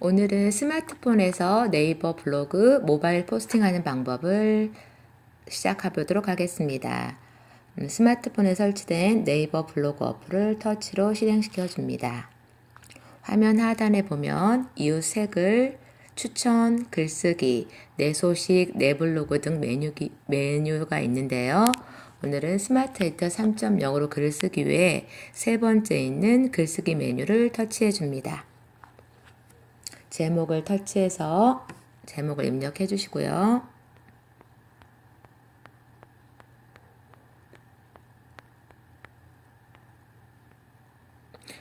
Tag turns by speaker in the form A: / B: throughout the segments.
A: 오늘은 스마트폰에서 네이버 블로그 모바일 포스팅하는 방법을 시작해 보도록 하겠습니다. 음, 스마트폰에 설치된 네이버 블로그 어플을 터치로 실행시켜 줍니다. 화면 하단에 보면 이웃 색을 추천, 글쓰기, 내 소식, 내 블로그 등 메뉴, 메뉴가 있는데요. 오늘은 스마트 에디터 3.0으로 글을 쓰기 위해 세 번째 있는 글쓰기 메뉴를 터치해 줍니다. 제목을 터치해서 제목을 입력해 주시고요.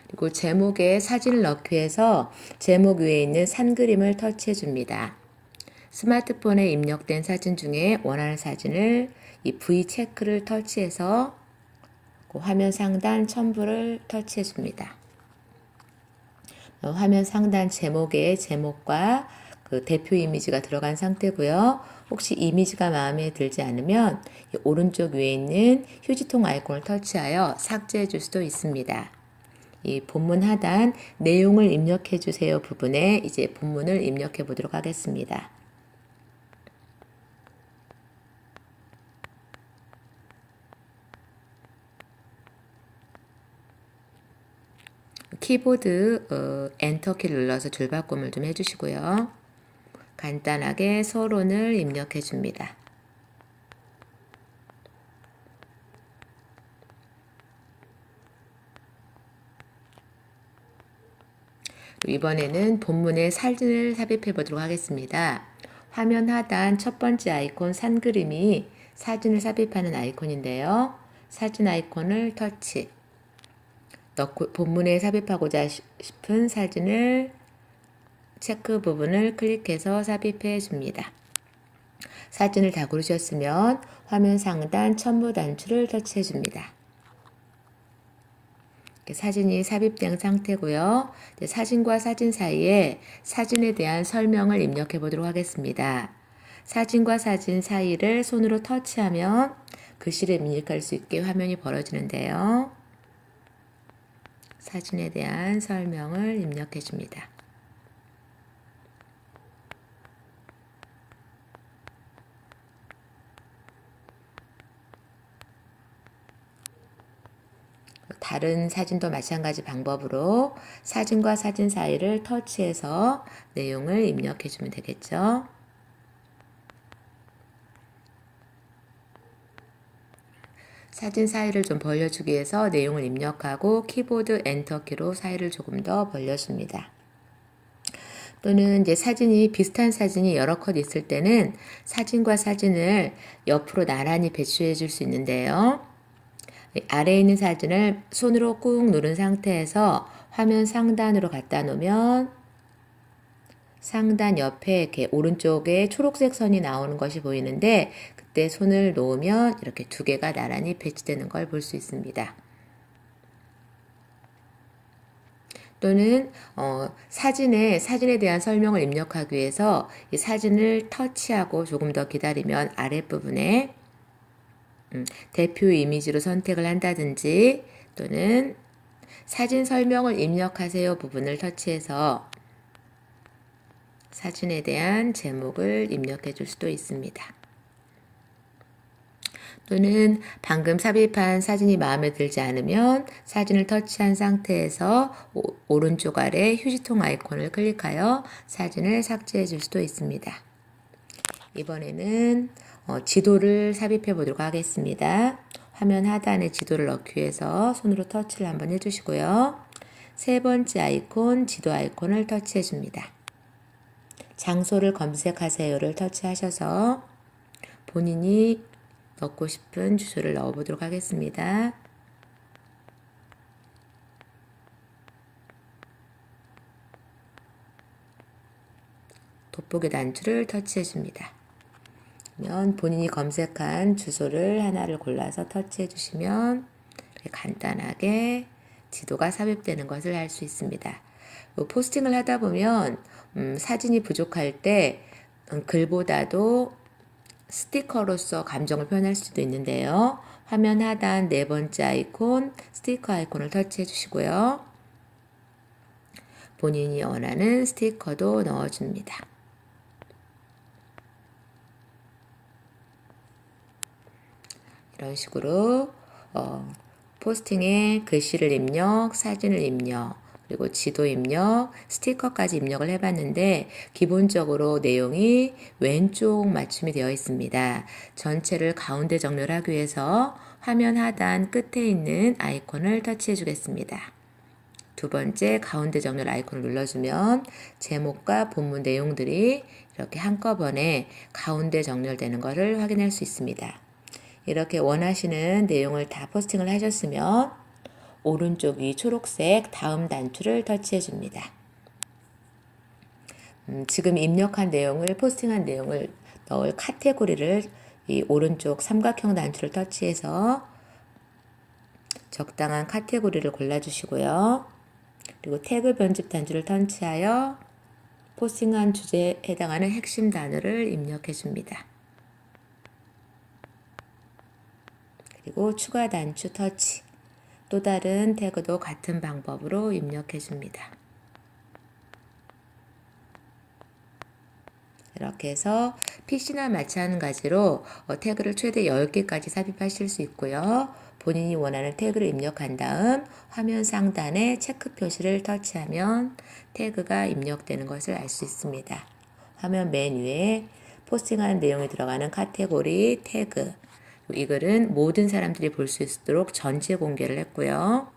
A: 그리고 제목에 사진을 넣기 위해서 제목 위에 있는 산 그림을 터치해 줍니다. 스마트폰에 입력된 사진 중에 원하는 사진을 이 V 체크를 터치해서 그 화면 상단 첨부를 터치해 줍니다. 어, 화면 상단 제목에 제목과 그 대표 이미지가 들어간 상태고요. 혹시 이미지가 마음에 들지 않으면 오른쪽 위에 있는 휴지통 아이콘을 터치하여 삭제해 줄 수도 있습니다. 이 본문 하단 내용을 입력해 주세요 부분에 이제 본문을 입력해 보도록 하겠습니다. 키보드 어, 엔터키를 눌러서 줄바꿈을 좀 해주시고요. 간단하게 서론을 입력해 줍니다. 이번에는 본문에 사진을 삽입해 보도록 하겠습니다. 화면 하단 첫 번째 아이콘 산 그림이 사진을 삽입하는 아이콘인데요. 사진 아이콘을 터치. 넣고 본문에 삽입하고자 싶은 사진을 체크 부분을 클릭해서 삽입해 줍니다. 사진을 다 고르셨으면 화면 상단 첨부 단추를 터치해 줍니다. 사진이 삽입된 상태고요. 사진과 사진 사이에 사진에 대한 설명을 입력해 보도록 하겠습니다. 사진과 사진 사이를 손으로 터치하면 글씨를 입력할 수 있게 화면이 벌어지는데요. 사진에 대한 설명을 입력해 줍니다. 다른 사진도 마찬가지 방법으로 사진과 사진 사이를 터치해서 내용을 입력해 주면 되겠죠. 사진 사이를 좀 벌려주기 위해서 내용을 입력하고 키보드 엔터키로 사이를 조금 더 벌려줍니다. 또는 이제 사진이 비슷한 사진이 여러 컷 있을 때는 사진과 사진을 옆으로 나란히 배치해 줄 수 있는데요. 아래에 있는 사진을 손으로 꾹 누른 상태에서 화면 상단으로 갖다 놓으면 상단 옆에 이렇게 오른쪽에 초록색 선이 나오는 것이 보이는데 그때 손을 놓으면 이렇게 두 개가 나란히 배치되는 걸 볼 수 있습니다. 또는 어, 사진에 사진에 대한 설명을 입력하기 위해서 이 사진을 터치하고 조금 더 기다리면 아랫부분에 음, 대표 이미지로 선택을 한다든지 또는 사진 설명을 입력하세요 부분을 터치해서 사진에 대한 제목을 입력해 줄 수도 있습니다. 또는 방금 삽입한 사진이 마음에 들지 않으면 사진을 터치한 상태에서 오, 른쪽 아래 휴지통 아이콘을 클릭하여 사진을 삭제해 줄 수도 있습니다. 이번에는 어, 지도를 삽입해 보도록 하겠습니다. 화면 하단에 지도를 넣기 위해서 손으로 터치를 한번 해주시고요. 세 번째 아이콘, 지도 아이콘을 터치해 줍니다. 장소를 검색하세요를 터치하셔서 본인이 넣고 싶은 주소를 넣어 보도록 하겠습니다. 돋보기 단추를 터치해 줍니다. 면 본인이 검색한 주소를 하나를 골라서 터치해 주시면 간단하게 지도가 삽입되는 것을 알 수 있습니다. 포스팅을 하다 보면 음, 사진이 부족할 때 음, 글보다도 스티커로서 감정을 표현할 수도 있는데요. 화면 하단 네 번째 아이콘 스티커 아이콘을 터치해 주시고요. 본인이 원하는 스티커도 넣어줍니다. 이런 식으로 어, 포스팅에 글씨를 입력, 사진을 입력, 그리고 지도 입력, 스티커까지 입력을 해봤는데 기본적으로 내용이 왼쪽 맞춤이 되어 있습니다. 전체를 가운데 정렬하기 위해서 화면 하단 끝에 있는 아이콘을 터치해 주겠습니다. 두 번째 가운데 정렬 아이콘을 눌러주면 제목과 본문 내용들이 이렇게 한꺼번에 가운데 정렬되는 것을 확인할 수 있습니다. 이렇게 원하시는 내용을 다 포스팅을 하셨으면 오른쪽이 초록색 다음 단추를 터치해 줍니다. 음, 지금 입력한 내용을 포스팅한 내용을 넣을 카테고리를 이 오른쪽 삼각형 단추를 터치해서 적당한 카테고리를 골라주시고요. 그리고 태그 변집 단추를 터치하여 포스팅한 주제에 해당하는 핵심 단어를 입력해 줍니다. 그리고 추가 단추 터치. 또 다른 태그도 같은 방법으로 입력해 줍니다. 이렇게 해서 PC나 마찬가지로 어, 태그를 최대 10개까지 삽입하실 수 있고요. 본인이 원하는 태그를 입력한 다음 화면 상단에 체크 표시를 터치하면 태그가 입력되는 것을 알 수 있습니다. 화면 맨 위에 포스팅하는 내용이 들어가는 카테고리 태그 이 글은 모든 사람들이 볼 수 있도록 전체 공개를 했고요.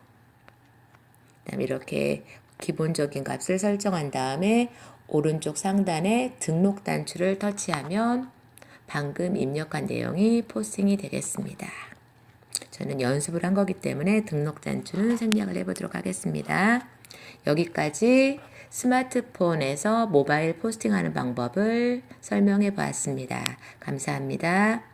A: 그다음 이렇게 기본적인 값을 설정한 다음에 오른쪽 상단에 등록 단추를 터치하면 방금 입력한 내용이 포스팅이 되겠습니다. 저는 연습을 한 거기 때문에 등록 단추는 생략을 해보도록 하겠습니다. 여기까지 스마트폰에서 모바일 포스팅하는 방법을 설명해 보았습니다. 감사합니다.